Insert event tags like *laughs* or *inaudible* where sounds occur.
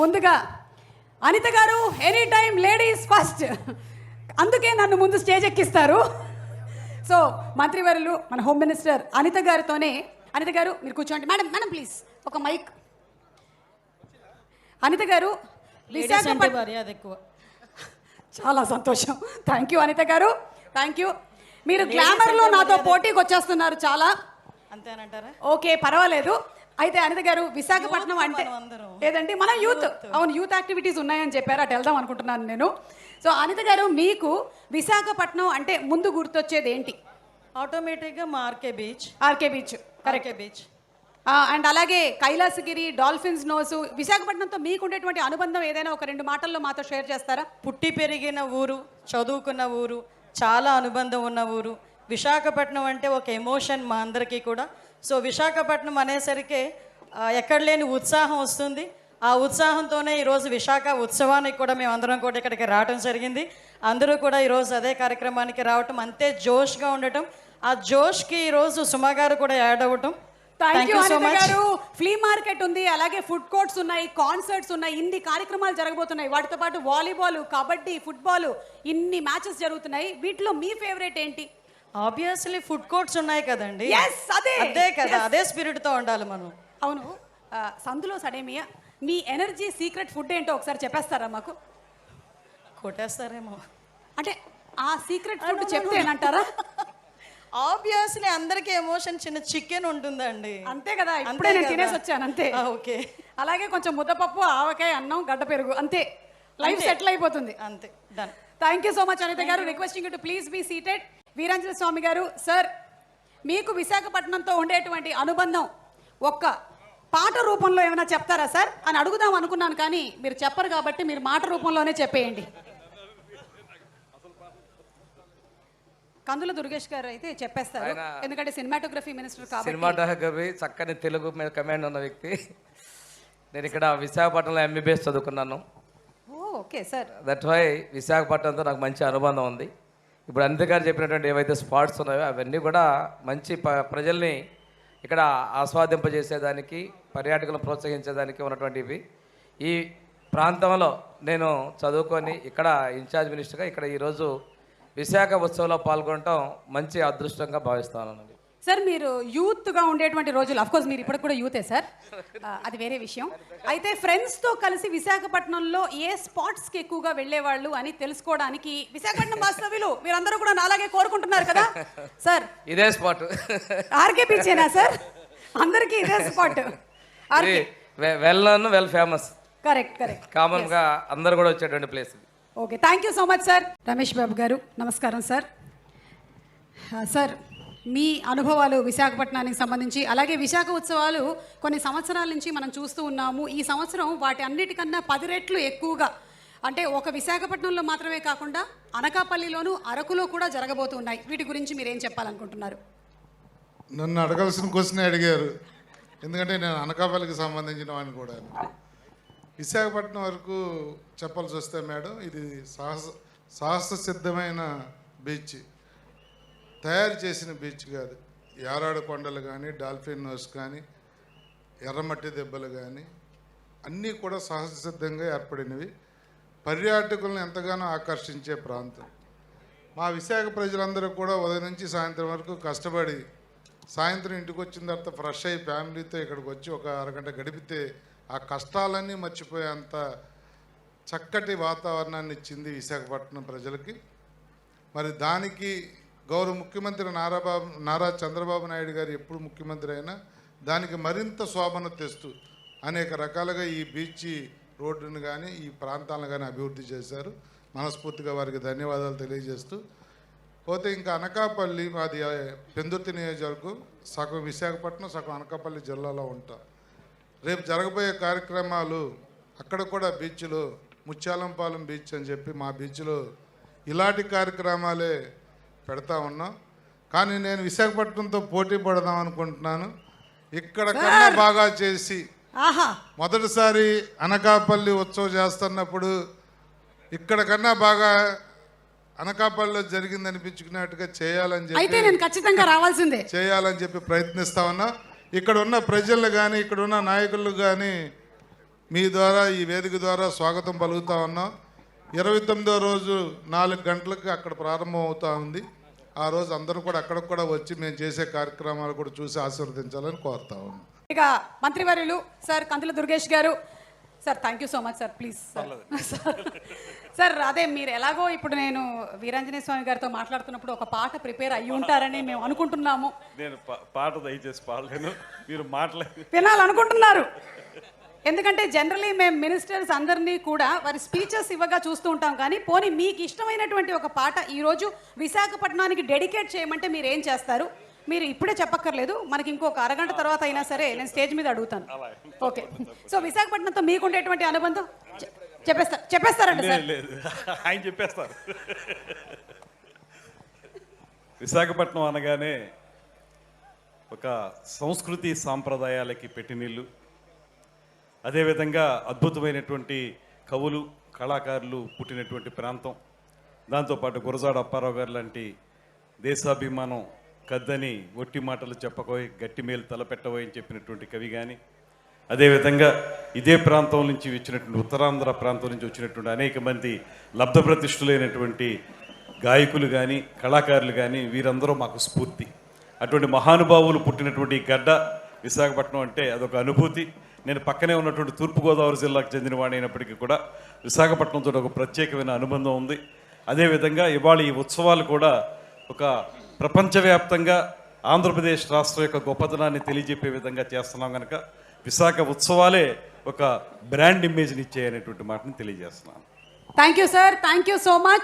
ముందుగా అనిత గారు any time ladies first అందుకే నన్ను ముందు స్టేజ్ ఎక్కిస్తారు. సో మంత్రివర్యులు మన హోమ్ మినిస్టర్ అనిత గారితోనే అనిత గారు మీరు కూర్చోండి. మేడం మేడం ప్లీజ్ ఒక మైక్ అనిత గారు ఎక్కువ. చాలా సంతోషం. థ్యాంక్ యూ అనిత గారు. థ్యాంక్ యూ మీరు గ్లామర్లో నాతో పోటీకి వచ్చేస్తున్నారు చాలా. అంతేనంటారా? ఓకే పర్వాలేదు. అయితే అనిత గారు విశాఖపట్నం అంటే. లేదండి మన యూత్. అవును యూత్ యాక్టివిటీస్ ఉన్నాయని చెప్పారు అటు వెళ్దాం అనుకుంటున్నాను నేను. సో అనిత గారు మీకు విశాఖపట్నం అంటే ముందు గుర్తొచ్చేది ఏంటి? ఆటోమేటిక్గా మా RK beach. RK beach RK beach. And అలాగే కైలాసగిరి డాల్ఫిన్స్ నోసు విశాఖపట్నంతో మీకు ఉండేటువంటి అనుబంధం ఏదైనా ఒక రెండు మాటల్లో మాతో షేర్ చేస్తారా? పుట్టి పెరిగిన ఊరు చదువుకున్న ఊరు చాలా అనుబంధం ఉన్న ఊరు. విశాఖపట్నం అంటే ఒక ఎమోషన్ మా అందరికీ కూడా. సో విశాఖపట్నం అనేసరికి ఎక్కడ లేని ఉత్సాహం వస్తుంది. ఆ ఉత్సాహంతోనే ఈరోజు విశాఖ ఉత్సవానికి కూడా మేము అందరం కూడా ఇక్కడికి రావడం జరిగింది. అందరూ కూడా ఈరోజు అదే కార్యక్రమానికి రావటం అంతే జోష్గా ఉండటం. ఆ జోష్కి ఈరోజు సుమా గారు కూడా యాడ్ అవ్వటం. థ్యాంక్ యూ గారు. ఫ్లీ మార్కెట్ ఉంది అలాగే ఫుడ్ కోర్ట్స్ ఉన్నాయి కాన్సర్ట్స్ ఉన్నాయి ఇన్ని కార్యక్రమాలు జరగబోతున్నాయి. వాటితో పాటు వాలీబాల్ కబడ్డీ ఫుట్బాల్ ఇన్ని మ్యాచెస్ జరుగుతున్నాయి. వీటిలో మీ ఫేవరెట్ ఏంటి? ఆబ్వియస్లీ ఫుడ్ కోర్ట్స్ ఉన్నాయి కదండి. Yes, అదే. అదే కదా అదే స్పిరిట్తో ఉండాలి మనం. అవును. సందులో సడేమియా మీ ఎనర్జీ సీక్రెట్ ఫుడ్ ఏంటో ఒకసారి చెప్పేస్తారా మాకు? కొట్టేస్తారేమో. అంటే ఆ సీక్రెట్ ఫుడ్ చెప్తేనంటారా ఆబ్వియస్లీ అందరికీ ఎమోషన్ చిన్న చికెన్ ఉంటుందండి. అంతే కదా ఇప్పుడే నేను. తినేసి వచ్చాను అంతే. ఓకే. అలాగే కొంచెం ముద్దపప్పు ఆవకాయ అన్నం గడ్డ పెరుగు అంతే. లైఫ్. సెటిల్ అయిపోతుంది. అంతే. Done thank you so much Anitha garu. Requesting to please be seated Veeranjali Swamy garu sir మీకు విశాఖపట్నంతో ఉండేటువంటి అనుబంధం ఒక్క పాట రూపంలో ఏమైనా చెప్తారా సార్? అని అడుగుదాం అనుకున్నాను కానీ మీరు చెప్పరు కాబట్టి మీరు మాట రూపంలోనే చెప్పేయండి. కందుల దుర్గేష్ గారు అయితే చెప్పేస్తారు ఎందుకంటే సినిమాటోగ్రఫీ మినిస్టర్ కాబట్టి. సినిమాటోగ్రఫీ చక్కని తెలుగు మీద కమాండ్ ఉన్న వ్యక్తి. నేను ఇక్కడ విశాఖపట్నంలో ఎంబీబీఎస్ చదువుకున్నాను. Okay sir. దట్ వై విశాఖపట్నంతో నాకు మంచి అనుబంధం ఉంది. ఇప్పుడు అనిత గారు చెప్పినటువంటి ఏవైతే స్పాట్స్ ఉన్నాయో అవన్నీ కూడా మంచి ప ప్రజల్ని ఇక్కడ ఆస్వాదింపజేసేదానికి పర్యాటకులను ప్రోత్సహించేదానికి ఉన్నటువంటివి. ఈ ప్రాంతంలో నేను చదువుకొని ఇక్కడ ఇన్ఛార్జ్ మినిస్టర్గా ఇక్కడ ఈరోజు విశాఖ ఉత్సవంలో పాల్గొనడం మంచి అదృష్టంగా భావిస్తాను సార్ మీరు యూత్గా ఉండేటువంటి రోజులు అఫ్ కోర్స్ మీరు ఇప్పటికి కూడా యూతే సార్ *laughs* అది వేరే విషయం. అయితే ఫ్రెండ్స్తో కలిసి విశాఖపట్నంలో ఏ స్పాట్స్కి ఎక్కువగా వెళ్ళేవాళ్ళు అని తెలుసుకోవడానికి విశాఖపట్నం *laughs* వాస్తవ్యులు మీరందరూ కూడా నాలాగే కోరుకుంటున్నారు కదా? సార్ ఇదే స్పాట్ ఆర్కే పిచ్చేనా సార్ అందరికీ ఇదే spot *laughs* RK well known well famous correct correct కామన్గా అందరు కూడా వచ్చేటువంటి place okay thank you so much sir Ramesh Babu garu నమస్కారం సార్ సార్ మీ అనుభవాలు విశాఖపట్నానికి సంబంధించి అలాగే విశాఖ ఉత్సవాలు కొన్ని సంవత్సరాల నుంచి మనం చూస్తూ ఉన్నాము. ఈ సంవత్సరం వాటి అన్నిటికన్నా పది రెట్లు ఎక్కువగా అంటే ఒక విశాఖపట్నంలో మాత్రమే కాకుండా అనకాపల్లిలోను అరకులో కూడా జరగబోతున్నాయి. వీటి గురించి మీరు ఏం చెప్పాలనుకుంటున్నారు? నన్ను అడగాల్సిన క్వశ్చన్ అడిగారు. ఎందుకంటే నేను అనకాపల్లికి సంబంధించిన వాడిని కూడా. విశాఖపట్నం వరకు చెప్పాల్సి వస్తే మేడం ఇది సాహస సాహస సిద్ధమైన బీచ్. తయారు చేసిన బీచ్ కాదు. యారాడ కొండలు కానీ డాల్ఫిన్ నోస్ కానీ ఎర్రమట్టి దెబ్బలు కానీ అన్నీ కూడా సహజ సిద్ధంగా ఏర్పడినవి. పర్యాటకులను ఎంతగానో ఆకర్షించే ప్రాంతం. మా విశాఖ ప్రజలందరూ కూడా ఉదయం నుంచి సాయంత్రం వరకు కష్టపడి సాయంత్రం ఇంటికి వచ్చిన తర్వాత ఫ్రెష్ అయ్యి ఫ్యామిలీతో ఇక్కడికి వచ్చి ఒక అరగంట గడిపితే ఆ కష్టాలన్నీ మర్చిపోయేంత చక్కటి వాతావరణాన్ని ఇచ్చింది విశాఖపట్నం ప్రజలకి. మరి దానికి గౌరవ ముఖ్యమంత్రి నారాబాబు నారా చంద్రబాబు నాయుడు గారు ఎప్పుడు ముఖ్యమంత్రి అయినా దానికి మరింత శోభన తెస్తూ అనేక రకాలుగా ఈ బీచ్ రోడ్డును కానీ ఈ ప్రాంతాలను కానీ అభివృద్ధి చేశారు. మనస్ఫూర్తిగా వారికి ధన్యవాదాలు తెలియజేస్తూ. పోతే ఇంకా అనకాపల్లి మాది ఆ, పెందుర్తి నియోజకవర్గం సగం విశాఖపట్నం సగం అనకాపల్లి జిల్లాలో ఉంటాం. రేపు జరగబోయే కార్యక్రమాలు అక్కడ కూడా బీచ్లో ముత్యాలంపాలెం బీచ్ అని చెప్పి మా బీచ్లో ఇలాంటి కార్యక్రమాలే పెడతా ఉన్నాం. కానీ నేను విశాఖపట్నంతో పోటీ పడదాం అనుకుంటున్నాను. ఇక్కడ కన్నా బాగా చేసి మొదటిసారి అనకాపల్లి ఉత్సవం చేస్తున్నప్పుడు ఇక్కడ కన్నా బాగా అనకాపల్లిలో జరిగింది అనిపించుకున్నట్టుగా చేయాలని అయితే చెప్పి నేను ఖచ్చితంగా రావాల్సిందే. చేయాలని చెప్పి ప్రయత్నిస్తా ఉన్నా. ఇక్కడ ఉన్న ప్రజలు కానీ ఇక్కడ ఉన్న నాయకులు కానీ మీ ద్వారా ఈ వేదిక ద్వారా స్వాగతం పలుకుతా ఉన్నాం. ఇరవై తొమ్మిదో రోజు నాలుగు గంటలకు అక్కడ ప్రారంభం అవుతా ఉంది. ఆ రోజు అందరూ కూడా అక్కడికి కూడా వచ్చి మేము చేసే కార్యక్రమాలు కూడా చూసి ఆశీర్వదించాలని కోరుతా ఉన్నాం. ఇక మంత్రివర్యులు sir Kandula Durgesh garu. Sir thank you so much sir please *laughs* sir. Sir అదే మీరు ఎలాగో ఇప్పుడు నేను వీరాంజనేయ స్వామి గారితో మాట్లాడుతున్నప్పుడు ఒక పాట ప్రిపేర్ అయ్యి ఉంటారని మేము అనుకుంటున్నాము. నేను పా- పాట దయచేసి పాడలేను. మీరు మాటలే వినాలనుకుంటున్నారు. ఎందుకంటే జనరలీ మేము మినిస్టర్స్ అందరినీ కూడా వారి స్పీచెస్ ఇవ్వగా చూస్తూ ఉంటాం. కానీ పోనీ మీకు ఇష్టమైనటువంటి ఒక పాట ఈరోజు విశాఖపట్నానికి డెడికేట్ చేయమంటే మీరు ఏం చేస్తారు? మీరు ఇప్పుడే చెప్పక్కర్లేదు. మనకి ఇంకొక అరగంట తర్వాత అయినా సరే నేను స్టేజ్ మీద అడుగుతాను. ఓకే సో విశాఖపట్నంతో మీకు ఉండేటువంటి అనుబంధం? చె- చెప్పేస్తా చెప్పేస్తారండి సార్. *laughs* ఆయన చెప్పేస్తారు. విశాఖపట్నం అనగానే ఒక సంస్కృతి సాంప్రదాయాలకి పెట్టినీళ్ళు అదేవిధంగా అద్భుతమైనటువంటి కవులు కళాకారులు పుట్టినటువంటి ప్రాంతం. దాంతోపాటు గురజాడ అప్పారావు గారు లాంటి దేశాభిమానం కద్దని ఒట్టి మాటలు చెప్పకోయి గట్టి మేలు తలపెట్టబోయి చెప్పినటువంటి కవి కానీ అదేవిధంగా ఇదే ప్రాంతం నుంచి వచ్చినటువంటి ఉత్తరాంధ్ర ప్రాంతం నుంచి వచ్చినటువంటి అనేక మంది లబ్ధప్రతిష్ఠులైనటువంటి గాయకులు కానీ కళాకారులు కానీ వీరందరూ మాకు స్ఫూర్తి. అటువంటి మహానుభావులు పుట్టినటువంటి గడ్డ విశాఖపట్నం అంటే అదొక అనుభూతి. నేను పక్కనే ఉన్నటువంటి తూర్పుగోదావరి జిల్లాకు చెందినవాడిని అయినప్పటికీ కూడా విశాఖపట్నంతో ఒక ప్రత్యేకమైన అనుబంధం ఉంది. అదేవిధంగా ఇవాళ ఈ ఉత్సవాలు కూడా ఒక ప్రపంచవ్యాప్తంగా ఆంధ్రప్రదేశ్ రాష్ట్రం యొక్క గొప్పతనాన్ని తెలియజెప్పే విధంగా చేస్తున్నాం కనుక విశాఖ ఉత్సవాలే ఒక బ్రాండ్ ఇమేజ్ని ఇచ్చాయనేటువంటి మాటని తెలియజేస్తున్నాను. Thank you sir thank you so much